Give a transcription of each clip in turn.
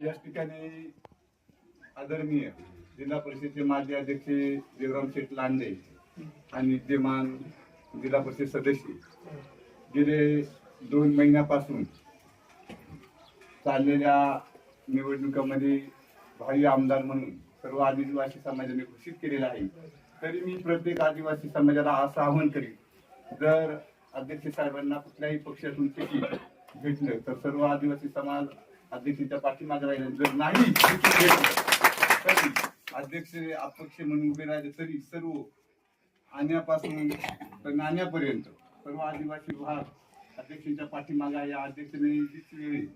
याच ठिकाणी आदरणीय जिल्हा परिषदेचे माजी अध्यक्ष देवराम शेठ लांडे आणि विद्यमान जिल्हा परिषद सदस्य गेले दोन महिन्यापासून चाललेल्या निवडणुकामध्ये भावी आमदार म्हणून सर्व आदिवासी समाजाने घोषित केलेला आहे. तरी मी प्रत्येक आदिवासी समाजाला असं आवाहन करीन जर अध्यक्ष साहेबांना कुठल्याही पक्षातून तिकीट भेटलं तर सर्व आदिवासी समाज अध्यक्षांच्या पाठीमागे राहिला. जर नाही तरी अध्यक्ष अपक्ष म्हणून उभे राहिले तरी सर्व आणण्यापासून तर नाण्यापर्यंत सर्व आदिवासी भाग अध्यक्षांच्या पाठीमागे या अध्यक्षाने वेळी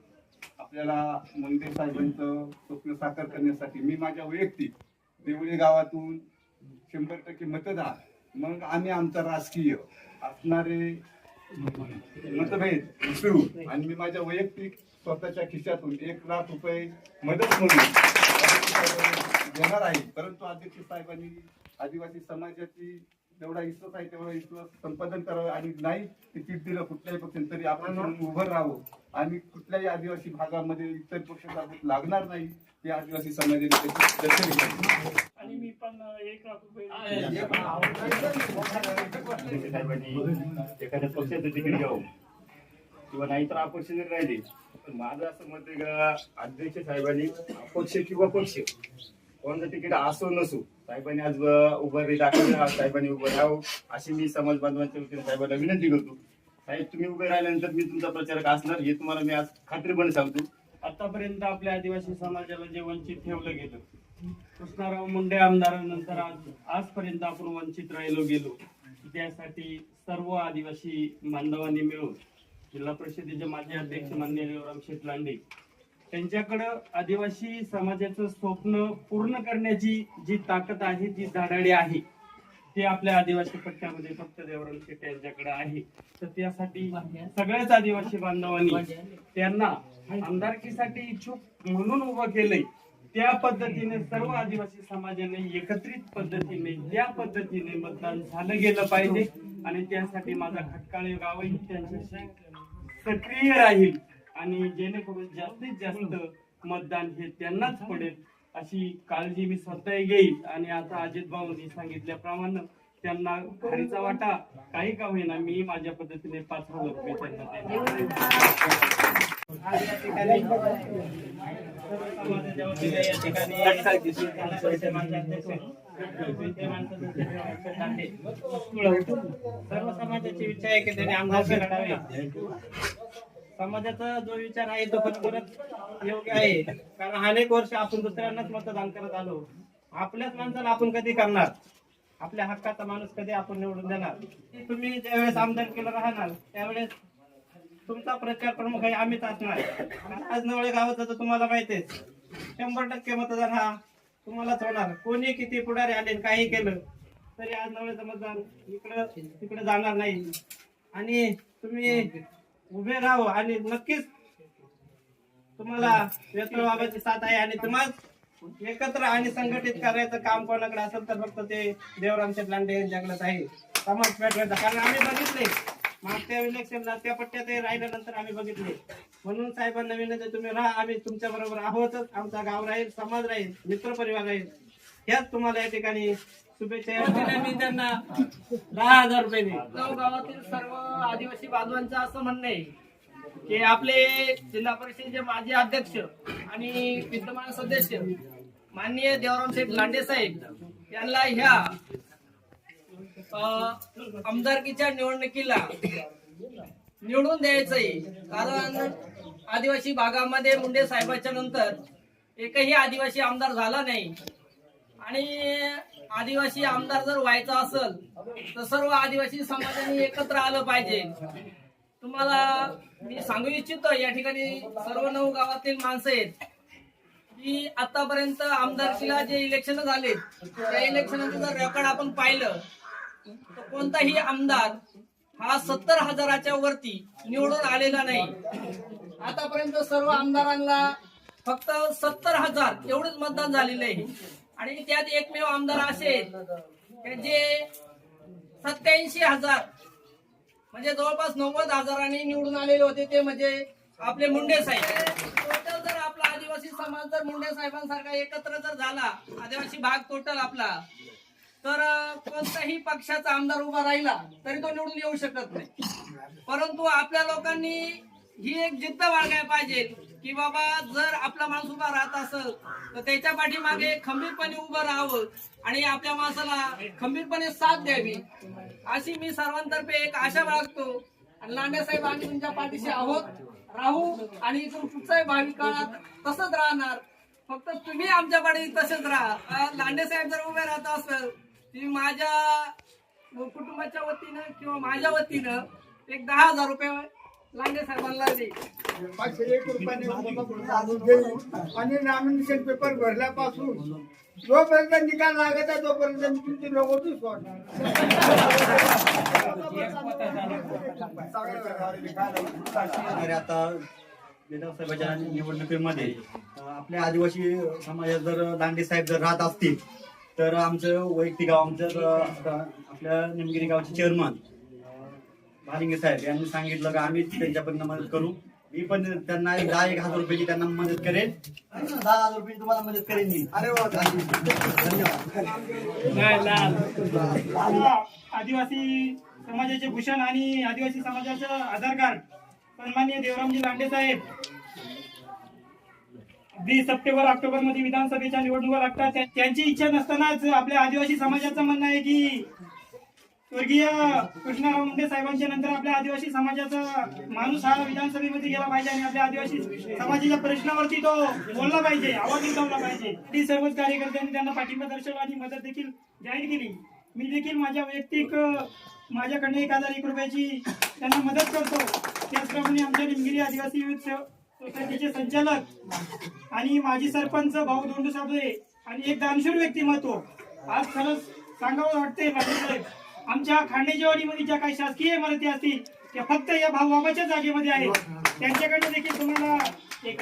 आपल्याला मुंडे साहेबांचं स्वप्न साकार करण्यासाठी मी माझ्या वैयक्तिक देवळी गावातून शंभर टक्के मतदार मग आम्ही आमचा राजकीय असणारे मतभेद विसरून आणि मी माझ्या वैयक्तिक स्वतःच्या खिशातून एक लाख रुपये मदत म्हणून देणार आहे. परंतु अध्यक्ष साहेबांनी आदिवासी समाजाची जेवढा विश्वास आहे तेवढा विश्वास संपादन करावं आणि नाही तिकीट दिलं कुठल्याही पक्षाने तरी आपण म्हणून उभं राहावं. आणि कुठल्याही आदिवासी भागामध्ये इतर पक्षाचा लागणार नाही हे आदिवासी समाजाने त्याची दखल घेतली. आणि मी पण एक लाख रुपये साहेबांनी एखाद्या पक्षाचं तिकीट घ्यावं किंवा नाहीतर अपक्ष जरी राहिले माझं असं मत आहे का अध्यक्ष साहेबांनी अपक्ष किंवा पक्ष कोणतं तिकीट असो नसो साहेबांनी आज ब- उभारी दाखवली आज साहेबांनी उभं राहावं अशी मी समाज बांधवांच्या वतीने साहेबांना विनंती करतो. साहेब तुम्ही उभे राहिल्यानंतर मी तुमचा प्रचारक असणार हे तुम्हाला मी आज खात्रीपणे सांगतो. आतापर्यंत आपल्या आदिवासी समाजाला जे वंचित ठेवलं गेलं कृष्णाराव मुंडे आमदारानंतर आज आजपर्यंत आपण वंचित राहिलो गेलो. त्यासाठी सर्व आदिवासी बांधवांनी मिळून जिल्हा परिषदेचे माजी अध्यक्ष मान्य देवराम शेठ लांडे त्यांच्याकडं आदिवासी समाजाचं स्वप्न पूर्ण करण्याची जी ताकद आहे जी धडाडी आहे ते आपल्या आदिवासी पट्ट्यामध्ये फक्त देवराम शेठ यांच्याकडे आहे. तर त्यासाठी सगळ्याच आदिवासी बांधवांनी त्यांना आमदारकीसाठी इच्छुक म्हणून उभं केलंय. त्या पद्धतीने सर्व आदिवासी समाजाने एकत्रित पद्धतीने त्या पद्धतीने मतदान झालं गेलं पाहिजे. आणि त्यासाठी माझा खटकाळे गावही त्यांच्याशी सक्रिय राहील आणि जेणेकरून जास्तीत जास्त मतदान हे त्यांनाच पडेल अशी काळजी मी स्वतः घेईल आणि आता अजित भाऊंनी सांगितल्याप्रमाणे त्यांना खरीचा वाटा काही का होईना मी माझ्या पद्धतीने पाच हजार रुपये त्यांना या ठिकाणी सर्व समाजाची इच्छा आहे की त्याने आमदार लढावे समाजाचा जो विचार आहे तो खरोखरच योग्य आहे. कारण अनेक वर्ष आपण दुसऱ्यांनाच मतदान करत आलो. आपल्याच माणसाला आपण कधी करणार? आपल्या हक्काचा माणूस कधी आपण निवडून देणार? तुम्ही ज्यावेळेस आमदार केलं राहणार त्यावेळेस तुमचा प्रचार प्रमुख आहे आम्हीच असणार. आज नवळे गावाचं तर तुम्हाला माहितीच शंभर टक्के मतदान हा तुम्हालाच होणार. कोणी किती पुढारी आले काही केलं तरी आज नवळेचं मतदान इकडं तिकडे जाणार नाही. आणि तुम्ही उभे राहू आणि नक्कीच तुम्हाला व्यक्ती बाबाची साथ आहे आणि तुम्हाला एकत्र आणि संघटित करायचं काम कोणाकडे असेल तर फक्त ते देवरामचे लांडे यांच्याकडेच आहे. समाज पेटवायचा. कारण आम्ही बघितले. मागच्या इलेक्शनला त्या पट्ट्यात राहिल्यानंतर आम्ही बघितले. म्हणून साहेबांना विनंती तुम्ही राहा आम्ही तुमच्या बरोबर आहोतच आमचा गाव राहील समाज राहील मित्र परिवार राहील. ह्याच तुम्हाला या ठिकाणी शुभेच्छा मी त्यांना दहा हजार रुपये गावातील सर्व आदिवासी बांधवांचं असं म्हणणं आहे की आपले जिल्हा परिषदेचे माजी अध्यक्ष आणि विद्यमान सदस्य माननीय देवराम शेठ लांडे साहेब यांना ह्या अं, आमदारकीच्या निवडणुकीला निवडून द्यायचंय. कारण आदिवासी भागामध्ये मुंडे साहेबाच्या नंतर एकही आदिवासी आमदार झाला नाही. आणि आदिवासी आमदार जर व्हायचा असेल तर सर्व आदिवासी समाजाने एकत्र आलं पाहिजे. तुम्हाला मी सांगू इच्छितो या ठिकाणी सर्व नऊ गावातील माणसं आहेत. की आतापर्यंत आमदारकीला जे इलेक्शन झाले त्या इलेक्शनचं जर रेकॉर्ड आपण पाहिलं तर कोणताही आमदार हा सत्तर हजाराच्या वरती निवडून आलेला नाही. आतापर्यंत सर्व आमदारांना फक्त सत्तर हजार एवढंच मतदान झालेलं आहे. आणि त्यात एकमेव आमदार असे जे सत्याऐंशी हजार म्हणजे जवळपास नव्वद हजारांनी निवडून आलेले होते ते म्हणजे आपले मुंडे साहेब. टोटल जर आपला आदिवासी आदिवासी समाज जर मुंडे साहेबांसारखा एकत्र जर झाला आदिवासी भाग टोटल आपला तर कोणताही कोणत्याही पक्षाचा आमदार उभा राहिला तरी तो निवडून येऊ शकत नाही. परंतु आपल्या लोकांनी ही एक जिद्द बाळगायला पाहिजे की बाबा जर आपला माणूस उभा राहत असेल तर त्याच्या पाठीमागे खंबीरपणे उभं राहावं आणि आपल्या माणसाला खंबीरपणे साथ द्यावी. अशी मी सर्वांतर्फे एक आशा बाळगतो. आणि लांडे साहेब आम्ही तुमच्या पाठीशी आहोत. राहू आणि इथून पुढच्याही भावी काळात तसंच राहणार. फक्त तुम्ही आमच्या पाठी तसेच राहा. लांडे साहेब जर उभे राहत असेल ती माझ्या कुटुंबाच्या वतीनं किंवा माझ्या वतीनं एक दहा हजार रुपये लांडे साहेबांना दे. पाचशे एक रुपयाने आणि नॉमिनेशन पेपर भरल्यापासून जोपर्यंत निकाल लागत आहे तोपर्यंत मी तुमची लोक अरे आता विधानसभेच्या निवडणुकीमध्ये आपल्या आदिवासी समाजात जर दांडे साहेब जर राहत असतील तर आमचं वैयक्तिक गाव आमचं आपल्या निमगिरी गावचे चेअरमन भालिंगे साहेब यांनी सांगितलं की आम्ही त्यांच्यापर्यंत मदत करू. मी पण त्यांना एक दहा एक हजार रुपयाची त्यांना मदत करेन. दहा हजार रुपयाची तुम्हाला मदत करेन मी. अरे वा धन्यवाद. आदिवासी समाजाचे भूषण आणि आदिवासी समाजाचं आधार कार्ड सन्माननीय देवरामजी लांडे साहेब. वीस सप्टेंबर ऑक्टोबरमध्ये विधानसभेच्या निवडणुका लागतात. त्यांची इच्छा नसतानाच आपल्या आदिवासी समाजाचं म्हणणं आहे की स्वर्गीय कृष्णाराव मुंडे साहेबांच्या नंतर आपल्या आदिवासी समाजाचा माणूस हा विधानसभेमध्ये गेला पाहिजे आणि आपल्या आदिवासी समाजाच्या प्रश्नावरती तो बोलला पाहिजे आवाज उठवला पाहिजे. ती सर्वच कार्यकर्त्यांनी त्यांना पाठिंबा दर्शवला आणि मदत देखील जाहीर केली. मी देखील माझ्या वैयक्तिक माझ्याकडनं एक हजार एक रुपयाची त्यांना मदत करतो. त्याचप्रमाणे आमच्या निमगिरी आदिवासी सोसायटीचे संचालक आणि माजी सरपंच भाऊ दोंडू साबळे आणि एक दानशूर व्यक्तिमत्व. आज खरंच सांगावं वाटते साहेब आमच्या खांडेजेवाडीमध्ये ज्या काही शासकीय इमारती असतील त्या फक्त या भाऊबाबाच्या जागेमध्ये आहेत. त्यांच्याकडे देखील तुम्हाला एक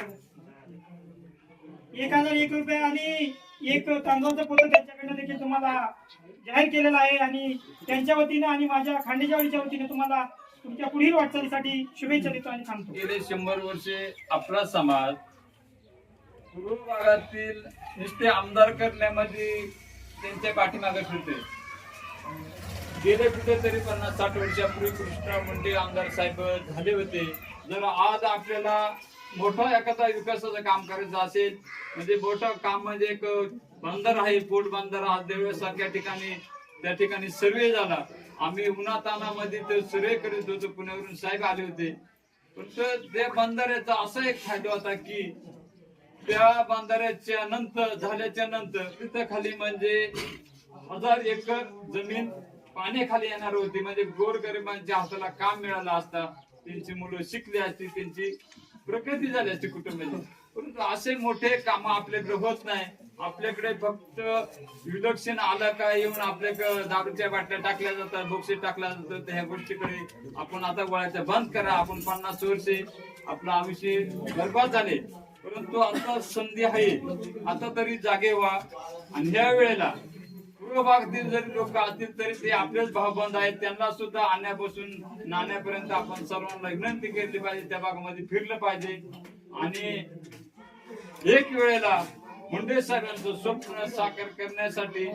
एक हजार एक रुपये आणि एक तांदूळचं पोतं त्यांच्याकडनं देखील तुम्हाला जाहीर केलेलं आहे आणि त्यांच्या वतीनं आणि माझ्या खांडेजेवाडीच्या वतीने तुम्हाला तुमच्या पुढील वाटचालीसाठी शुभेच्छा देतो आणि थांबतो. गेले शंभर वर्षे आपला समाज पूर्व भागातील नुसते आमदार करण्यामध्ये त्यांच्या पाठीमागे फिरते गेले कुठेतरी पन्नास साठ वर्षापूर्वी कृष्णा मुंडे आमदार साहेब झाले होते. जर आज आपल्याला मोठा एखादा विकासाचं काम करायचं असेल म्हणजे मोठं काम म्हणजे एक बंदर आहे पोट बंदर आज देवळसारख्या ठिकाणी त्या ठिकाणी सर्वे झाला. आम्ही उन्हातानामध्ये ते सुरे करीत होतो पुण्यावरून साहेब आले होते. पण ते त्या बंधाऱ्याचा असा एक फायदा होता की त्या बांधाऱ्याच्या नंतर झाल्याच्यानंतर तिथं खाली म्हणजे हजार एकर जमीन पाण्याखाली येणार होती. म्हणजे गोरगरिबांच्या हाताला काम मिळालं असता त्यांची मुलं शिकली असती त्यांची प्रगती झाली असती कुटुंबाची. परंतु असे मोठे काम आपल्याकडे होत नाही. आपल्याकडे फक्त विलक्षण आलं का येऊन आपल्याकडे दारूच्या बाटल्या टाकल्या जातात बक्षीस टाकल्या जातात तर ह्या गोष्टीकडे आपण आता वळायचं. बंद करा आपण पन्नास वर्षे आपलं आयुष्य बरबाद झाले. परंतु आता संधी आहे. आता तरी जागे व्हा. आणि ह्या वेळेला पूर्व भागातील जरी लोक असतील तरी ते आपलेच भावबंद आहेत. त्यांना सुद्धा आणण्यापासून नाण्यापर्यंत आपण सर्वांना विनंती केली पाहिजे. त्या भागामध्ये फिरलं पाहिजे. आणि एक वेळेला मुंडे साहेबांचं स्वप्न साकार करण्यासाठी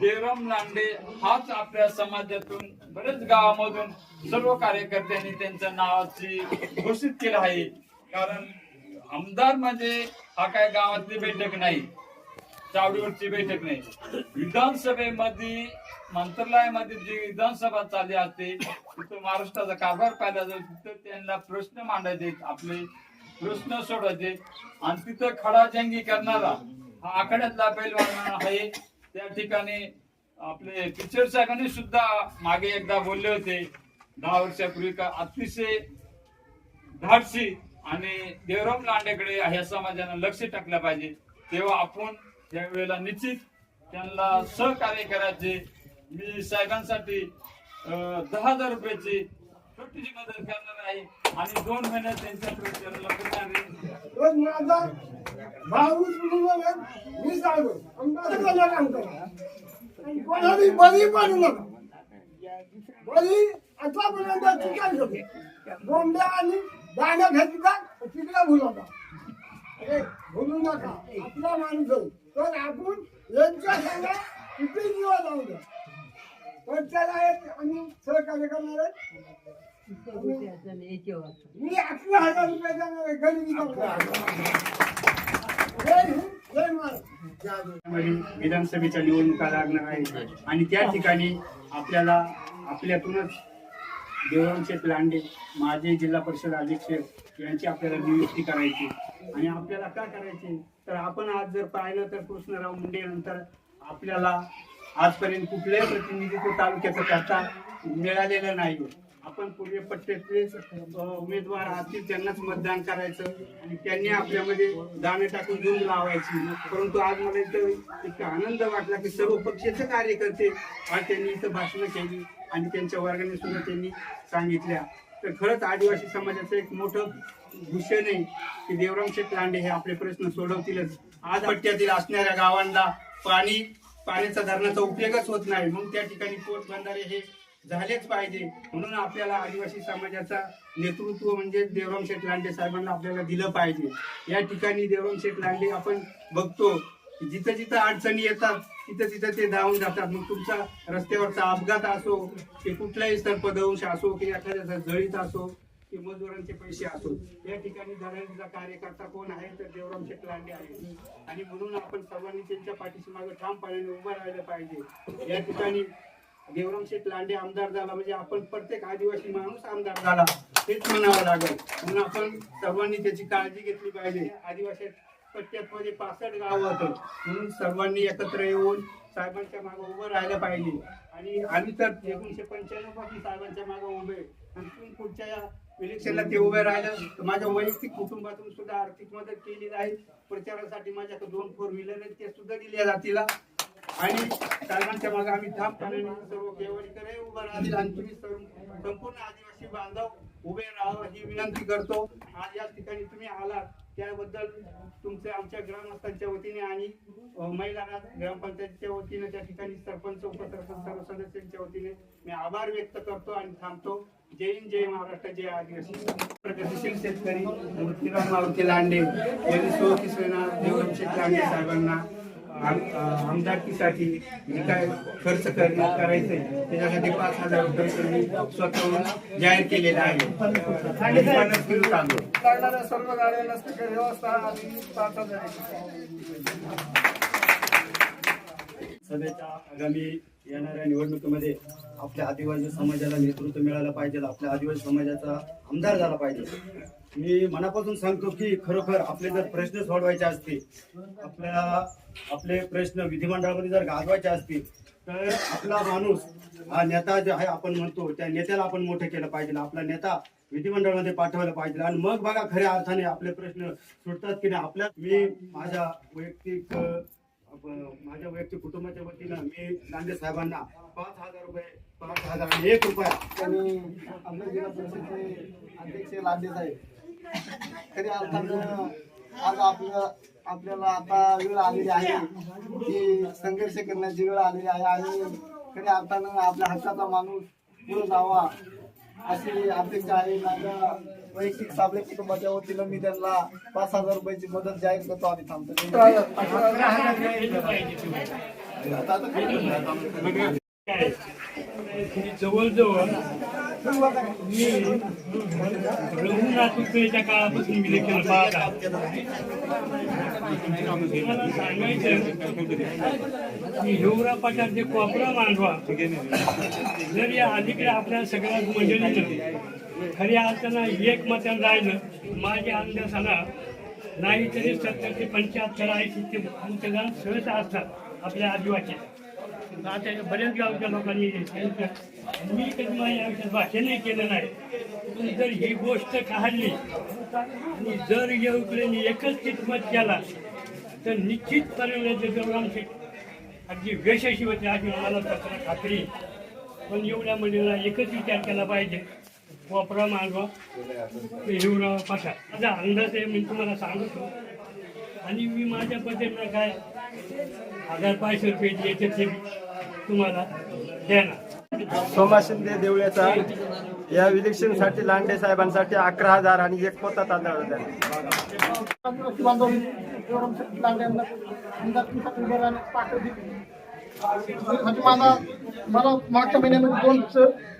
देवराम लांडे हाच आपल्या समाजातून बरेच गावामधून सर्व कार्यकर्त्यांनी त्यांच्या नावाची घोषित केलं आहे. कारण आमदार म्हणजे हा काय गावातली बैठक नाही चावडीवरची बैठक नाही. विधानसभेमध्ये मंत्रालयामध्ये जी विधानसभा चालली असते तिथं महाराष्ट्राचा कारभार पाहिला जातो तिथं त्यांना प्रश्न मांडायचे आपले कृष्ण सोडायचे आणि तिथं खडा जंगी करणारा हा आखाड्यातला पैलवान आहे. त्या ठिकाणी आपले पिक्चर साहेबांनी सुद्धा मागे एकदा बोलले होते. दहा वर्षापूर्वी का अतिशय धाडसी आणि देवराम लांडेकडे ह्या समाजानं लक्ष टाकलं पाहिजे. तेव्हा आपण या वेळेला निश्चित त्यांना सहकार्य करायचे. मी साहेबांसाठी दहा हजार रुपयाची छोटीशी मदत करणार आहे. आणि दोन महिन्यात त्यांच्या प्रचाराला आहे रोज माझा मी काम करा बळी नका. बळी आतापर्यंत होते बोंबल्या आणि दाण्या घेतला तिकडे भुलवता हे भुलू नका. आपला माणूस तर आपण यांच्या संग किती दिवस जाऊ द्या पण त्याला आम्ही सहकार्य करणार आहे. मी अकरा हजार रुपये आहे गरीब विधानसभेच्या निवडणुका लागणार आहे आणि त्या ठिकाणी आपल्याला आपल्यातूनच देवराम प्लांडे लांडे माजी जिल्हा परिषद अध्यक्ष यांची आपल्याला नियुक्ती करायची. आणि आपल्याला का करायची? तर आपण आज जर पाहिलं तर कृष्णराव मुंडे नंतर आपल्याला आजपर्यंत कुठल्याही प्रतिनिधित्व तालुक्याचं करता मिळालेलं नाही. आपण पूर्वी पट्ट्यातले उमेदवार असतील त्यांनाच मतदान करायचं आणि त्यांनी आपल्यामध्ये दाणे टाकून दूध लावायची. परंतु आज मला इथं एक आनंद वाटला की सर्व पक्षाचे कार्यकर्ते आज त्यांनी इथं भाषणं केली आणि त्यांच्या वर्गाने सुद्धा त्यांनी सांगितल्या. तर खरंच आदिवासी समाजाचं एक मोठं भूषण आहे की देवराम शेठ लांडे हे आपले प्रश्न सोडवतीलच. आज पट्ट्यातील असणाऱ्या गावांना पाणी पाण्याचा धरणाचा उपयोगच होत नाही. मग त्या ठिकाणी पोट बंधारे हे झालेच पाहिजे. म्हणून आपल्याला आदिवासी समाजाचा नेतृत्व म्हणजे देवराम शेठ लांडे साहेबांना आपल्याला दिलं पाहिजे. या ठिकाणी देवराम शेठ लांडे आपण बघतो जिथं जिथं अडचणी येतात तिथं तिथं ते धावून जातात. मग तुमचा रस्त्यावरचा अपघात असो की कुठलाही सर्पदंश असो की एखाद्याचा जळीत असो की मजुरांचे पैसे असो या ठिकाणी धरणीचा कार्यकर्ता कोण आहे तर देवराम शेठ लांडे आहे आणि म्हणून आपण सर्वांनी त्यांच्या पाठीशी मागे ठामपणे उभं राहिलं पाहिजे. या ठिकाणी देवराम शेठ लांडे आमदार झाला. म्हणजे आपण प्रत्येक आदिवासी माणूस आमदार झाला. तेच म्हणावं लागेल. म्हणून आपण सर्वांनी त्याची काळजी घेतली पाहिजे. आदिवासी पट्ट्यात मध्ये पासष्ट गाव होतं. म्हणून सर्वांनी एकत्र येऊन साहेबांच्या मागे उभं राहिलं पाहिजे. आणि आम्ही तर एकोणीशे पंच्याण्णवपासून साहेबांच्या मागे उभे आहे. आणि पुढच्या या इलेक्शनला ते उभे राहिलं. तर माझ्या वैयक्तिक कुटुंबातून सुद्धा आर्थिक मदत केली आहे. प्रचारासाठी माझ्याकडे दोन फोर व्हीलर आहेत. ते सुद्धा दिल्या जातील. आणि साहेबांच्या मागे आम्ही ठामपणे सर्व केवळीकडे उभं राहतील आणि तुम्ही संपूर्ण आदिवासी बांधव उभे राहावं ही विनंती करतो. आज या ठिकाणी तुम्ही आलात त्याबद्दल तुमचे आमच्या ग्रामस्थांच्या वतीने आणि महिला ग्रामपंचायतीच्या वतीने त्या ठिकाणी सरपंच उपसरपंच सर्व सदस्यांच्या वतीने मी आभार व्यक्त करतो आणि थांबतो. जय हिंद जय महाराष्ट्र जय आदिवासी. प्रगतीशील शेतकरी मूर्तीराम मारुती लांडे यांनी सोबतीसना देवराम शेठ लांडे साहेबांना आमदारकीसाठी जे काय खर्च करण्यात करायचंय त्याच्यासाठी पाच हजार रुपये त्यांनी स्वतःहून जाहीर केलेला आहे पन्नास किलो तांदूळ. करणाऱ्या सर्व गाड्यांना स्पीकर व्यवस्था आणि पाच हजार. सभेच्या आगामी येणाऱ्या निवडणुकीमध्ये आपल्या आदिवासी समाजाला नेतृत्व मिळालं पाहिजे आपल्या आदिवासी समाजाचा आमदार झाला पाहिजे. मी मनापासून सांगतो की खरोखर आपले जर प्रश्न सोडवायचे असतील आपल्या आपले प्रश्न विधिमंडळामध्ये जर गाजवायचे असतील तर आपला माणूस हा नेता जे आहे आपण म्हणतो त्या नेत्याला आपण मोठं केलं पाहिजे. आपला नेता विधिमंडळामध्ये पाठवलं पाहिजे. आणि मग बघा खऱ्या अर्थाने आपले प्रश्न सुटतात की नाही. आपल्या मी माझ्या वैयक्तिक माझ्या वैयक्तिक कुटुंबाच्या वतीनं मी लांडे साहेबांना पाच हजार रुपये पाच हजार आणि एक रुपया त्यांनी आमच्या जिल्हा परिषदेचे अध्यक्ष लांडे साहेब. खऱ्या अर्थानं आज आपलं आपल्याला आता वेळ आलेली आहे की संघर्ष करण्याची वेळ आलेली आहे आणि खऱ्या अर्थानं आपल्या हक्काचा माणूस पुढे जावा. अशी अपेक्षा आहे माझ्या वैयक्तिक साबळे कुटुंबाच्या वतीनं मी त्यांना पाच हजार रुपयाची मदत जाहीर करतो आणि थांबतो. जवळजवळ मी रघुनाथच्या काळापासून विलेखन पाहत आहे. मला सांगायचं की हिवरा जे कोपरा मांडवा जर या अलीकडे आपल्या सगळ्यात मंडळीनं खऱ्या अर्थानं एक मतान राहिलं माझ्या अंदाजाला नाही तरी सत्तर ते पंच्याहत्तर ऐंशी ते मतदान सहज असतात आपल्या आदिवासी. आता बऱ्याच गावच्या लोकांनी मी कधी माझ्या आयुष्यात भाषण नाही केलं नाही. पण जर ही गोष्ट काढली आणि जर येऊकडे एकच कितमत केला तर निश्चित परिणामाचे शेठ अगदी व्यशशी होते अशी मला तसं खात्री. पण एवढ्या मंडळीला एकच विचार केला पाहिजे. वापरा मागवा हिवरा पाठा. माझा अंदाज आहे मी तुम्हाला सांगतो. आणि मी माझ्या पद्धतीनं काय हजार पाचशे रुपये येते ते तुम्हाला. देणार सोमा शिंदे देवळ्याचा या इलेक्शनसाठी लांडे साहेबांसाठी अकरा हजार आणि एक पोता तांदळ होता माझा मला मागच्या महिन्यामध्ये दोन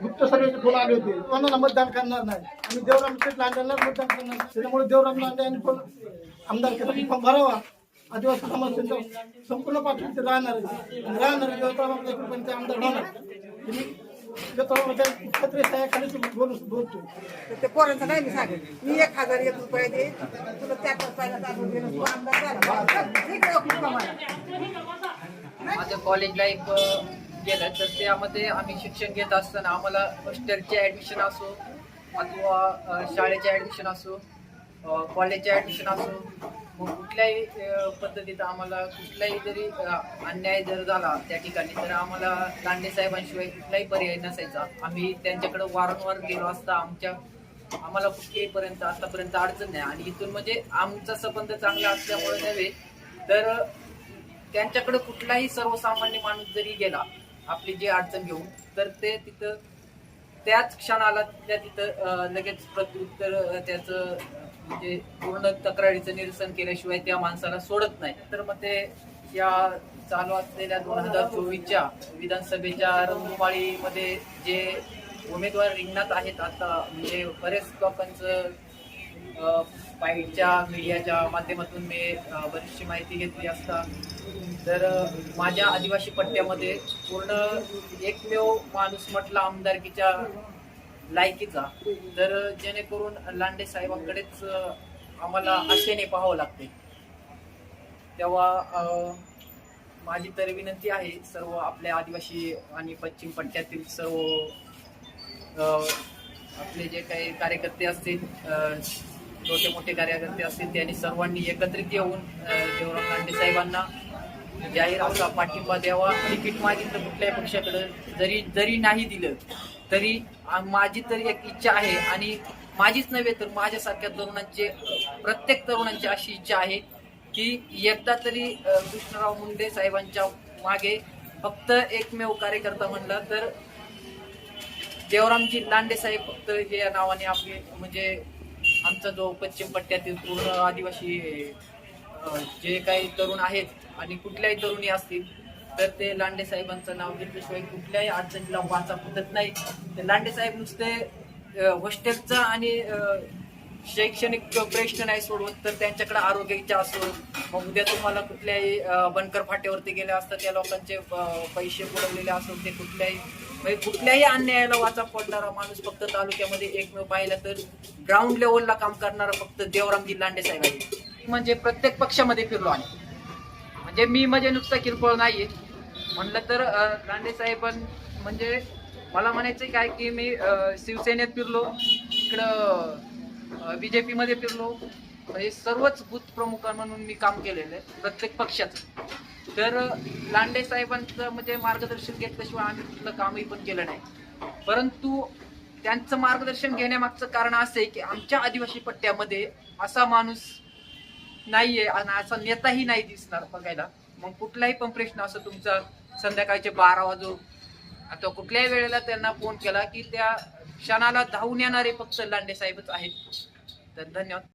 गुप्त सर्वेचे फोन आले होते कोणाला मतदान करणार नाही आणि देवराम शेठ लांड्यांना मतदान करणार त्याच्यामुळे देवराम लांडे यांनी पण आमदार फॉर्म भरावा. आदिवासी समाज संपूर्ण पाठवून ते राहणार राहणार आहे. देवराम लांडे ते आमदार होणार बोलतो ते पोरांचं काय मी एक हजार एक रुपये दे तुला त्या रुपयाला चालू दे तू आमदार झाला ठीक आहे, ओके, मला. माझं कॉलेज लाईफ गेलं तर त्यामध्ये आम्ही शिक्षण घेत असताना आम्हाला हॉस्टेलचे ॲडमिशन असो अथवा शाळेचे ॲडमिशन असो कॉलेजचे ॲडमिशन असो मग कुठल्याही अ, पद्धतीत आम्हाला कुठलाही जरी अन्याय जर झाला त्या ठिकाणी तर आम्हाला दांडे साहेबांशिवाय कुठलाही पर्याय नसायचा. आम्ही त्यांच्याकडे वारंवार गेलो असता आमच्या आम्हाला कुठेपर्यंत आतापर्यंत अडचण नाही. आणि इथून म्हणजे आमचा संबंध चांगला असल्यामुळे नव्हे तर त्यांच्याकडे कुठलाही सर्वसामान्य माणूस जरी गेला आपली जी अडचण घेऊन तर ते तिथं त्याच क्षणाला त्या तिथं लगेच प्रत्युत्तर त्याचं म्हणजे पूर्ण तक्रारीचं निरसन केल्याशिवाय त्या माणसाला सोडत नाही. तर मग ते या चालू असलेल्या दोन हजार चोवीसच्या विधानसभेच्या रंगमाळीमध्ये जे उमेदवार रिंगणात आहेत आता म्हणजे बरेच लोकांचं अ, मीडियाच्या माध्यमातून मी बरीचशी माहिती घेतली असता. तर माझ्या आदिवासी पट्ट्यामध्ये पूर्ण एकमेव माणूस म्हटला आमदारकीच्या लायकीचा तर जेणेकरून लांडे साहेबांकडेच आम्हाला आशेने पाहावं लागते. तेव्हा माझी तर विनंती आहे सर्व आपल्या आदिवासी आणि पश्चिम पट्ट्यातील सर्व आपले जे काही कार्यकर्ते असतील छोटे मोठे कार्यकर्ते असतील त्यांनी सर्वांनी एकत्रित येऊन देवराव लांडे साहेबांना जाहीर असा पाठिंबा द्यावा तिकीट मागितलं कुठल्याही पक्षाकडं जरी जरी नाही दिलं तरी माझी तरी एक इच्छा आहे आणि माझीच नव्हे तर माझ्यासारख्या तरुणांचे प्रत्येक तरुणांची अशी इच्छा आहे की एकदा तरी कृष्णराव मुंडे साहेबांच्या मागे फक्त एकमेव कार्यकर्ता म्हणला तर देवरामजी लांडे साहेब फक्त हे या नावाने आपले म्हणजे आमचा जो पश्चिम पट्ट्यातील पूर्ण आदिवासी जे काही तरुण आहेत आणि कुठल्याही तरुणी असतील तर ते लांडे साहेबांचं नाव घेतल्याशिवाय कुठल्याही अडचणीला वाचा फुटत नाही. ते लांडे साहेब नुसते अ, हॉस्टेलचा आणि शैक्षणिक प्रश्न नाही सोडवत तर त्यांच्याकडे आरोग्याचे असो मग उद्या तुम्हाला कुठल्याही बनकर फाट्यावरती गेले असता त्या लोकांचे पैसे बुडवलेले असो ते कुठल्याही म्हणजे कुठल्याही अन्यायाला वाचा पडणारा माणूस फक्त तालुक्यामध्ये एकमेव पाहिला तर ग्राउंड लेवलला काम करणारा फक्त देवरामजी लांडे साहेब आहे म्हणजे प्रत्येक पक्षामध्ये फिरलो आणि म्हणजे मी म्हणजे नुसता किरकोळ नाहीये. म्हणलं तर दांडे साहेब म्हणजे मला म्हणायचं काय की मी शिवसेनेत फिरलो इकडं बी जे पीमध्ये फिरलो. हे सर्वच बूथ प्रमुख म्हणून मी काम केलेलं आहे प्रत्येक पक्षाचं. तर लांडे साहेबांचं म्हणजे मार्गदर्शन घेतल्याशिवाय आम्ही कुठलं कामही पण केलं नाही. परंतु त्यांचं मार्गदर्शन घेण्यामागचं कारण असं आहे की आमच्या आदिवासी पट्ट्यामध्ये असा माणूस नाहीये आणि असा नेताही नाही दिसणार बघायला. मग कुठलाही पण प्रश्न असो तुमचा संध्याकाळचे बारा वाजून आता कुठल्याही वेळेला त्यांना फोन केला की त्या क्षणाला धावून येणारे फक्त लांडे साहेबच आहेत. तर धन्यवाद.